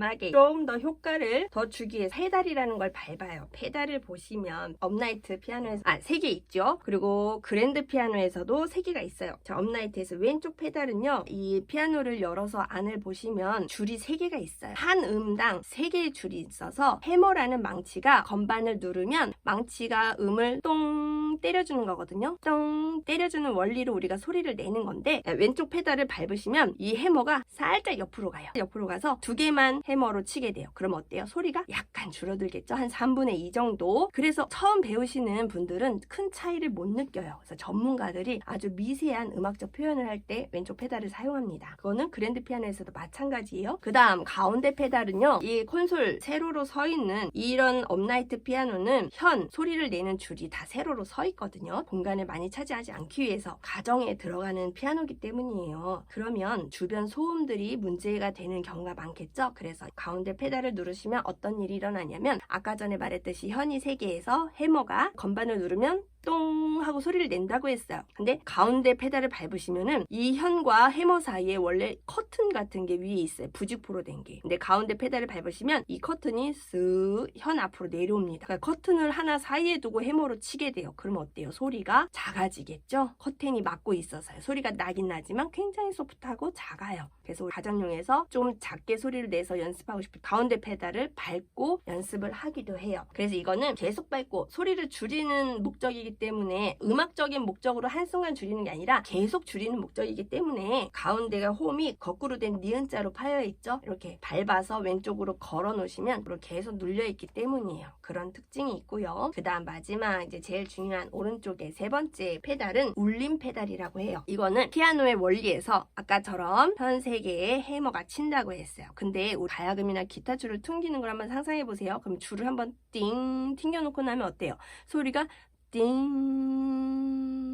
과감하게 좀 더 효과를 더 주기 위해 페달이라는 걸 밟아요. 페달을 보시면 업라이트 피아노에서 아, 세개 있죠. 그리고 그랜드 피아노에서도 세 개가 있어요. 자, 업라이트에서 왼쪽 페달은요. 이 피아노를 열어서 안을 보시면 줄이 세 개가 있어요. 한 음당 세 개의 줄이 있어서 해머라는 망치가 건반을 누르면 망치가 음을 똥 때려주는 거거든요. 똥 때려주는 원리로 우리가 소리를 내는 건데 왼쪽 페달을 밟으시면 이 해머가 살짝 옆으로 가요. 옆으로 가서 두 개만 해머로 치게 돼요. 그럼 어때요? 소리가 약간 줄어들겠죠? 한 3분의 2 정도. 그래서 처음 배우시는 분들은 큰 차이를 못 느껴요. 그래서 전문가들이 아주 미세한 음악적 표현을 할 때 왼쪽 페달을 사용합니다. 그거는 그랜드 피아노에서도 마찬가지예요. 그 다음 가운데 페달은요. 이 콘솔 세로로 서 있는 이런 업라이트 피아노는 현 소리를 내는 줄이 다 세로로 서 있거든요. 공간을 많이 차지하지 않기 위해서 가정에 들어가는 피아노기 때문이에요. 그러면 주변 소음들이 문제가 되는 경우가 많겠죠. 그래서 가운데 페달을 누르시면 어떤 일이 일어나냐면 아까 전에 말했듯이 현이 세 개에서 해머가 건반을 누르면 똥 하고 소리를 낸다고 했어요. 근데 가운데 페달을 밟으시면은 이 현과 해머 사이에 원래 커튼 같은 게 위에 있어요. 부직포로 된 게. 근데 가운데 페달을 밟으시면 이 커튼이 쓱 현 앞으로 내려옵니다. 그러니까 커튼을 하나 사이에 두고 해머로 치게 돼요. 그러면 어때요? 소리가 작아지겠죠? 커튼이 막고 있어서요. 소리가 나긴 나지만 굉장히 소프트하고 작아요. 그래서 가정용에서 좀 작게 소리를 내서 연습하고 싶을 때 가운데 페달을 밟고 연습을 하기도 해요. 그래서 이거는 계속 밟고 소리를 줄이는 목적이기 때문에 음악적인 목적으로 한순간 줄이는 게 아니라 계속 줄이는 목적이기 때문에 가운데가 홈이 거꾸로 된 니은자로 파여 있죠. 이렇게 밟아서 왼쪽으로 걸어 놓으시면 계속 눌려 있기 때문이에요. 그런 특징이 있고요. 그 다음 마지막 이제 제일 중요한 오른쪽에 세 번째 페달은 울림 페달이라고 해요. 이거는 피아노의 원리에서 아까처럼 현세 개의 해머가 친다고 했어요. 근데 우리 가야금이나 기타 줄을 튕기는 걸 한번 상상해 보세요. 그럼 줄을 한번 띵 튕겨 놓고 나면 어때요? 소리가 띵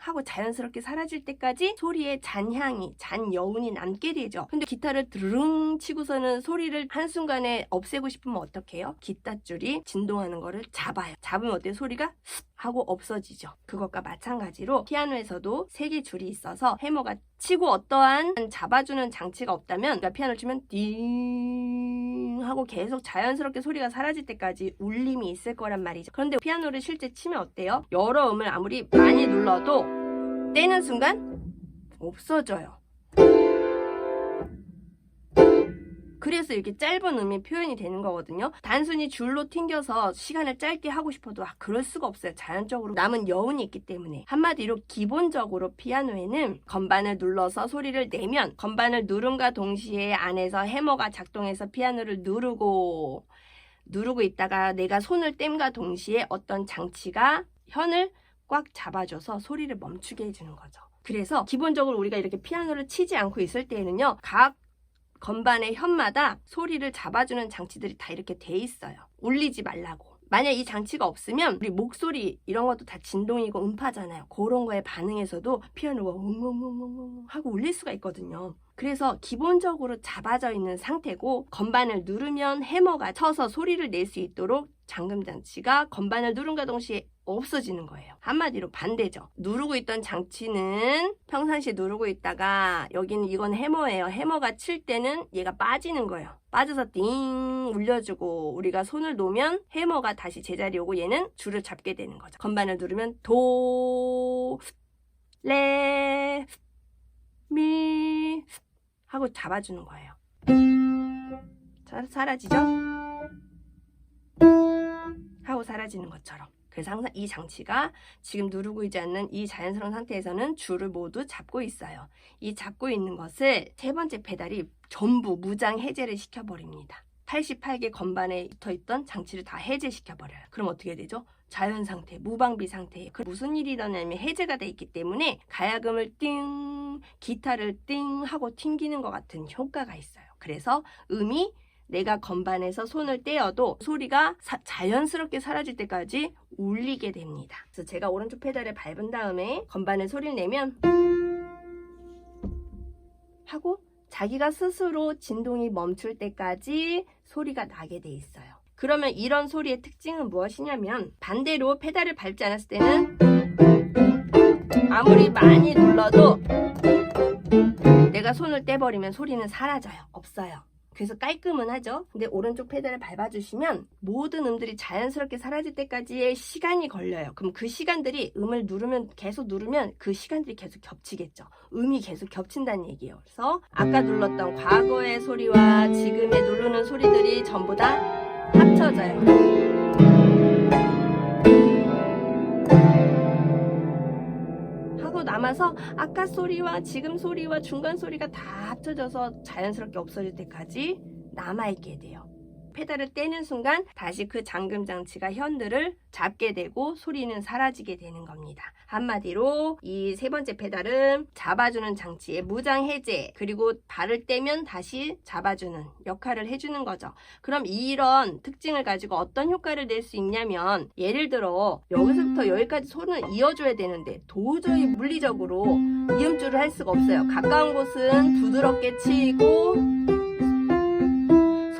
하고 자연스럽게 사라질 때까지 소리의 잔향이, 잔여운이 남게 되죠. 근데 기타를 드릉 치고서는 소리를 한순간에 없애고 싶으면 어떡해요? 기타 줄이 진동하는 거를 잡아요. 잡으면 어때요? 소리가 슥 하고 없어지죠. 그것과 마찬가지로 피아노에서도 세 개 줄이 있어서 해머가 치고 어떠한 잡아주는 장치가 없다면 그러니까 피아노를 치면 띵 하고 계속 자연스럽게 소리가 사라질 때까지 울림이 있을 거란 말이죠. 그런데 피아노를 실제 치면 어때요? 여러 음을 아무리 많이 눌러도 떼는 순간 없어져요. 그래서 이렇게 짧은 음이 표현이 되는 거거든요. 단순히 줄로 튕겨서 시간을 짧게 하고 싶어도 아, 그럴 수가 없어요. 자연적으로 남은 여운이 있기 때문에. 한마디로 기본적으로 피아노에는 건반을 눌러서 소리를 내면 건반을 누름과 동시에 안에서 해머가 작동해서 피아노를 누르고 누르고 있다가 내가 손을 땜과 동시에 어떤 장치가 현을 꽉 잡아줘서 소리를 멈추게 해주는 거죠. 그래서 기본적으로 우리가 이렇게 피아노를 치지 않고 있을 때에는요, 각 건반의 현마다 소리를 잡아주는 장치들이 다 이렇게 돼 있어요. 울리지 말라고. 만약 이 장치가 없으면 우리 목소리 이런 것도 다 진동이고 음파잖아요. 그런 거에 반응해서도 피아노가 웅웅웅웅 하고 울릴 수가 있거든요. 그래서 기본적으로 잡아져 있는 상태고 건반을 누르면 해머가 쳐서 소리를 낼 수 있도록 잠금 장치가 건반을 누른과 동시에 없어지는 거예요. 한마디로 반대죠. 누르고 있던 장치는 평상시에 누르고 있다가 여기는 이건 해머예요. 해머가 칠 때는 얘가 빠지는 거예요. 빠져서 띵 울려주고 우리가 손을 놓으면 해머가 다시 제자리 오고 얘는 줄을 잡게 되는 거죠. 건반을 누르면 도, 레, 미 하고 잡아주는 거예요. 사, 사라지죠? 하고 사라지는 것처럼. 그래서 항상 이 장치가 지금 누르고 있지 않는 이 자연스러운 상태에서는 줄을 모두 잡고 있어요. 이 잡고 있는 것을 세 번째 페달이 전부 무장 해제를 시켜버립니다. 88개 건반에 붙어 있던 장치를 다 해제시켜 버려요. 그럼 어떻게 되죠? 자연 상태, 무방비 상태에 그 무슨 일이 일어나면 해제가 돼 있기 때문에 가야금을 띵, 기타를 띵 하고 튕기는 것 같은 효과가 있어요. 그래서 음이 내가 건반에서 손을 떼어도 소리가 사- 자연스럽게 사라질 때까지 울리게 됩니다. 그래서 제가 오른쪽 페달을 밟은 다음에 건반에 소리를 내면 하고 자기가 스스로 진동이 멈출 때까지 소리가 나게 돼 있어요. 그러면 이런 소리의 특징은 무엇이냐면 반대로 페달을 밟지 않았을 때는 아무리 많이 눌러도 내가 손을 떼버리면 소리는 사라져요. 없어요. 그래서 깔끔은 하죠. 근데 오른쪽 페달을 밟아주시면 모든 음들이 자연스럽게 사라질 때까지의 시간이 걸려요. 그럼 그 시간들이 음을 누르면 계속 누르면 그 시간들이 계속 겹치겠죠. 음이 계속 겹친다는 얘기예요. 그래서 아까 눌렀던 과거의 소리와 지금의 누르는 소리들이 전부 다 합쳐져요. 남아서 아까 소리와 지금 소리와 중간 소리가 다 합쳐져서 자연스럽게 없어질 때까지 남아있게 돼요. 페달을 떼는 순간 다시 그 잠금 장치가 현들을 잡게 되고 소리는 사라지게 되는 겁니다. 한마디로 이 세 번째 페달은 잡아주는 장치의 무장 해제 그리고 발을 떼면 다시 잡아주는 역할을 해주는 거죠. 그럼 이런 특징을 가지고 어떤 효과를 낼 수 있냐면 예를 들어 여기서부터 여기까지 손을 이어줘야 되는데 도저히 물리적으로 이음줄을 할 수가 없어요. 가까운 곳은 부드럽게 치고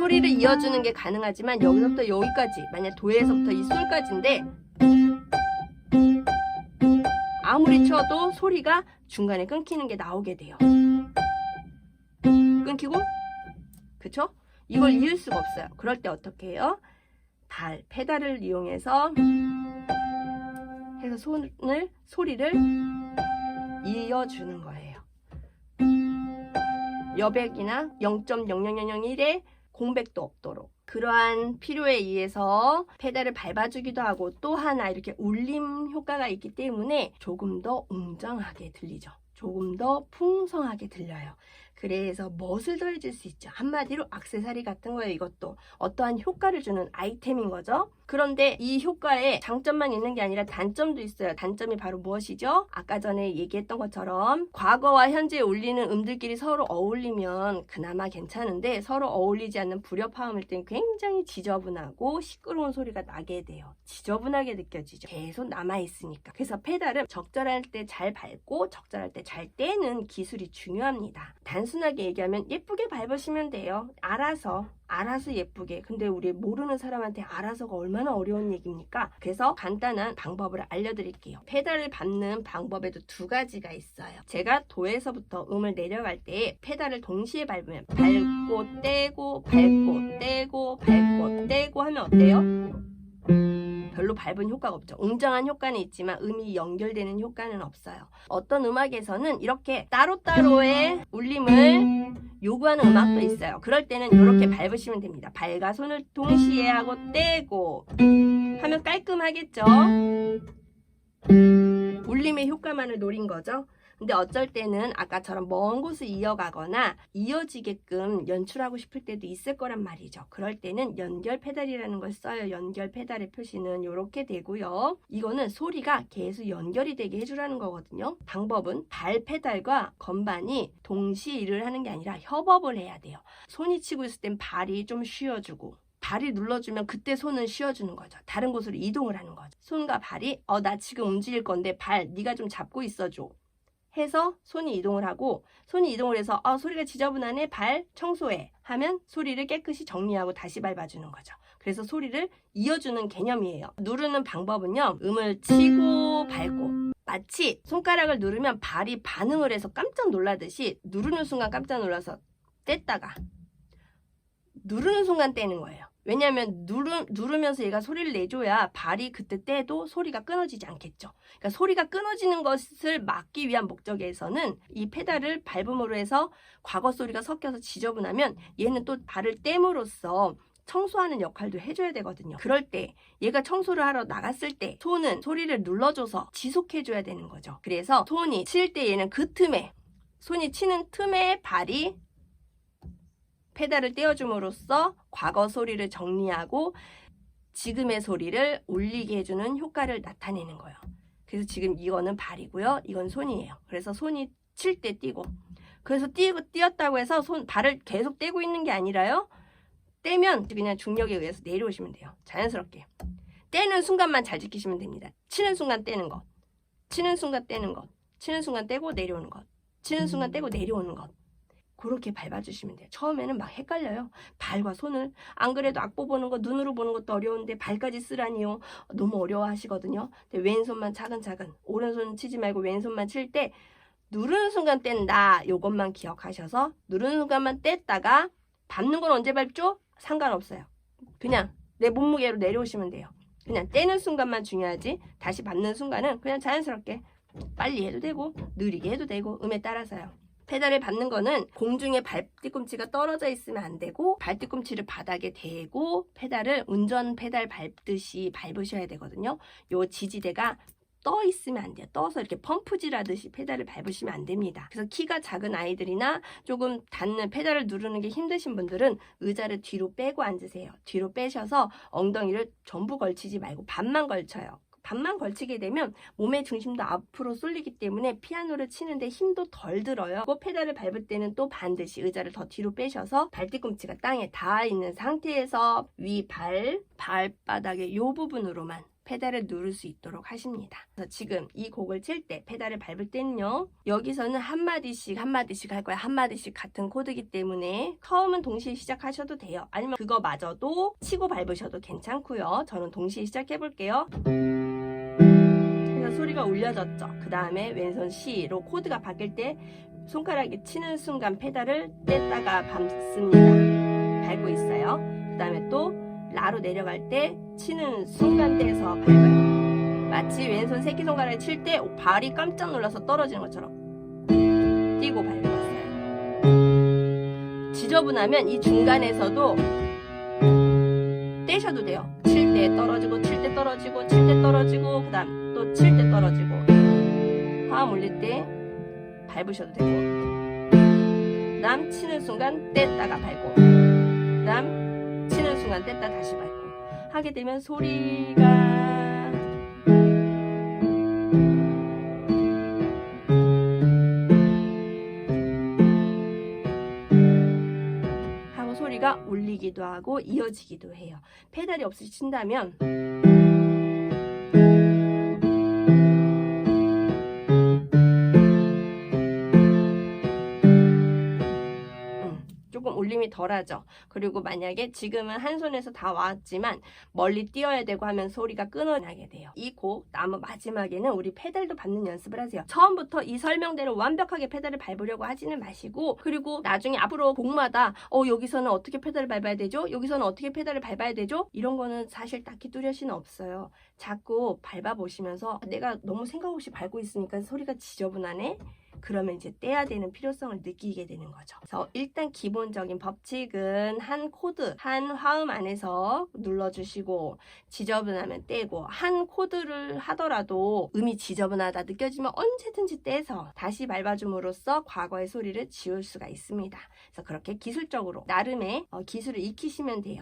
소리를 이어주는 게 가능하지만 여기서부터 여기까지 만약 도에서부터 이 솔까지인데 아무리 쳐도 소리가 중간에 끊기는 게 나오게 돼요. 끊기고 그쵸? 이걸 이을 수가 없어요. 그럴 때 어떻게 해요? 발, 페달을 이용해서 해서 손을 소리를 이어주는 거예요. 여백이나 0.0001의 공백도 없도록 그러한 필요에 의해서 페달을 밟아주기도 하고 또 하나 이렇게 울림 효과가 있기 때문에 조금 더 웅장하게 들리죠. 조금 더 풍성하게 들려요. 그래서 멋을 더해줄 수 있죠. 한마디로 악세사리 같은 거예요. 이것도 어떠한 효과를 주는 아이템인 거죠. 그런데 이 효과에 장점만 있는 게 아니라 단점도 있어요. 단점이 바로 무엇이죠? 아까 전에 얘기했던 것처럼 과거와 현재에 울리는 음들끼리 서로 어울리면 그나마 괜찮은데 서로 어울리지 않는 불협화음일 땐 굉장히 지저분하고 시끄러운 소리가 나게 돼요. 지저분하게 느껴지죠. 계속 남아있으니까. 그래서 페달은 적절할 때 잘 밟고 적절할 때 잘 떼는 기술이 중요합니다. 단 순하게 얘기하면 예쁘게 밟으시면 돼요. 알아서. 알아서 예쁘게. 근데 우리 모르는 사람한테 알아서가 얼마나 어려운 얘기입니까? 그래서 간단한 방법을 알려드릴게요. 페달을 밟는 방법에도 두 가지가 있어요. 제가 도에서부터 음을 내려갈 때 페달을 동시에 밟으면 밟고 떼고 밟고 떼고 밟고 떼고 하면 어때요? 별로 밟은 효과가 없죠. 웅장한 효과는 있지만 음이 연결되는 효과는 없어요. 어떤 음악에서는 이렇게 따로따로의 울림을 요구하는 음악도 있어요. 그럴 때는 이렇게 밟으시면 됩니다. 발과 손을 동시에 하고 떼고 하면 깔끔하겠죠? 울림의 효과만을 노린 거죠. 근데 어쩔 때는 아까처럼 먼 곳을 이어가거나 이어지게끔 연출하고 싶을 때도 있을 거란 말이죠. 그럴 때는 연결 페달이라는 걸 써요. 연결 페달의 표시는 이렇게 되고요. 이거는 소리가 계속 연결이 되게 해주라는 거거든요. 방법은 발 페달과 건반이 동시에 일을 하는 게 아니라 협업을 해야 돼요. 손이 치고 있을 땐 발이 좀 쉬어주고 발이 눌러주면 그때 손은 쉬어주는 거죠. 다른 곳으로 이동을 하는 거죠. 손과 발이 어 나 지금 움직일 건데 발 네가 좀 잡고 있어줘. 해서 손이 이동을 하고 손이 이동을 해서 어, 소리가 지저분하네 발 청소해 하면 소리를 깨끗이 정리하고 다시 밟아주는 거죠. 그래서 소리를 이어주는 개념이에요. 누르는 방법은요. 음을 치고 밟고 마치 손가락을 누르면 발이 반응을 해서 깜짝 놀라듯이 누르는 순간 깜짝 놀라서 뗐다가 누르는 순간 떼는 거예요. 왜냐하면 누르, 누르면서 얘가 소리를 내줘야 발이 그때 떼도 소리가 끊어지지 않겠죠. 그러니까 소리가 끊어지는 것을 막기 위한 목적에서는 이 페달을 밟음으로 해서 과거 소리가 섞여서 지저분하면 얘는 또 발을 떼므로써 청소하는 역할도 해줘야 되거든요. 그럴 때 얘가 청소를 하러 나갔을 때 손은 소리를 눌러줘서 지속해줘야 되는 거죠. 그래서 손이 칠 때 얘는 그 틈에 손이 치는 틈에 발이 페달을 떼어줌으로써 과거 소리를 정리하고 지금의 소리를 울리게 해주는 효과를 나타내는 거예요. 그래서 지금 이거는 발이고요. 이건 손이에요. 그래서 손이 칠때 띄고 그래서 띄고 띄었다고 해서 손 발을 계속 떼고 있는 게 아니라요. 떼면 그냥 중력에 의해서 내려오시면 돼요. 자연스럽게. 떼는 순간만 잘 지키시면 됩니다. 치는 순간 떼는 것. 치는 순간 떼는 것. 치는 순간 떼고 내려오는 것. 치는 순간 떼고 내려오는 것. 그렇게 밟아주시면 돼요. 처음에는 막 헷갈려요. 발과 손을. 안 그래도 악보 보는 거 눈으로 보는 것도 어려운데 발까지 쓰라니요. 너무 어려워 하시거든요. 왼손만 차근차근. 오른손 치지 말고 왼손만 칠 때 누르는 순간 뗀다. 요것만 기억하셔서 누르는 순간만 뗐다가 밟는 건 언제 밟죠? 상관없어요. 그냥 내 몸무게로 내려오시면 돼요. 그냥 떼는 순간만 중요하지 다시 밟는 순간은 그냥 자연스럽게 빨리 해도 되고 느리게 해도 되고 음에 따라서요. 페달을 밟는 거는 공중에 발 뒤꿈치가 떨어져 있으면 안 되고 발 뒤꿈치를 바닥에 대고 페달을 운전 페달 밟듯이 밟으셔야 되거든요. 요 지지대가 떠 있으면 안 돼요. 떠서 이렇게 펌프질 하듯이 페달을 밟으시면 안 됩니다. 그래서 키가 작은 아이들이나 조금 닿는 페달을 누르는 게 힘드신 분들은 의자를 뒤로 빼고 앉으세요. 뒤로 빼셔서 엉덩이를 전부 걸치지 말고 반만 걸쳐요. 반만 걸치게 되면 몸의 중심도 앞으로 쏠리기 때문에 피아노를 치는데 힘도 덜 들어요. 그 페달을 밟을 때는 또 반드시 의자를 더 뒤로 빼셔서 발뒤꿈치가 땅에 닿아 있는 상태에서 위 발, 발바닥의 요 부분으로만 페달을 누를 수 있도록 하십니다. 그래서 지금 이 곡을 칠 때 페달을 밟을 때는요. 여기서는 한 마디씩 한 마디씩 할 거야. 한 마디씩 같은 코드이기 때문에 처음은 동시에 시작하셔도 돼요. 아니면 그거마저도 치고 밟으셔도 괜찮고요. 저는 동시에 시작해 볼게요. 소리가 울려졌죠. 그 다음에 왼손 C로 코드가 바뀔 때 손가락이 치는 순간 페달을 뗐다가 밟습니다. 밟고 있어요. 그 다음에 또 라로 내려갈 때 치는 순간 떼서 밟아요. 마치 왼손 새끼손가락을 칠 때 발이 깜짝 놀라서 떨어지는 것처럼 뛰고 밟았어요. 지저분하면 이 중간에서도 떼셔도 돼요. 칠 때 떨어지고 칠 때 떨어지고 칠 때 떨어지고 그 다음 또 칠 때 떨어지고 화음 올릴 때 밟으셔도 되고 그 다음 치는 순간 뗐다가 밟고 그 다음 치는 순간 뗐다 다시 밟고 하게 되면 소리가 하고 소리가 울리기도 하고 이어지기도 해요. 페달이 없으신다면 조금 울림이 덜하죠. 그리고 만약에 지금은 한 손에서 다 왔지만 멀리 뛰어야 되고 하면 소리가 끊어나게 돼요. 이 곡 나무 마지막에는 우리 페달도 밟는 연습을 하세요. 처음부터 이 설명대로 완벽하게 페달을 밟으려고 하지는 마시고 그리고 나중에 앞으로 곡마다 어 여기서는 어떻게 페달을 밟아야 되죠? 여기서는 어떻게 페달을 밟아야 되죠? 이런 거는 사실 딱히 뚜렷이는 없어요. 자꾸 밟아 보시면서 내가 너무 생각 없이 밟고 있으니까 소리가 지저분하네. 그러면 이제 떼야 되는 필요성을 느끼게 되는 거죠. 그래서 일단 기본적인 법칙은 한 코드, 한 화음 안에서 눌러주시고 지저분하면 떼고 한 코드를 하더라도 음이 지저분하다 느껴지면 언제든지 떼서 다시 밟아줌으로써 과거의 소리를 지울 수가 있습니다. 그래서 그렇게 기술적으로 나름의 어, 기술을 익히시면 돼요.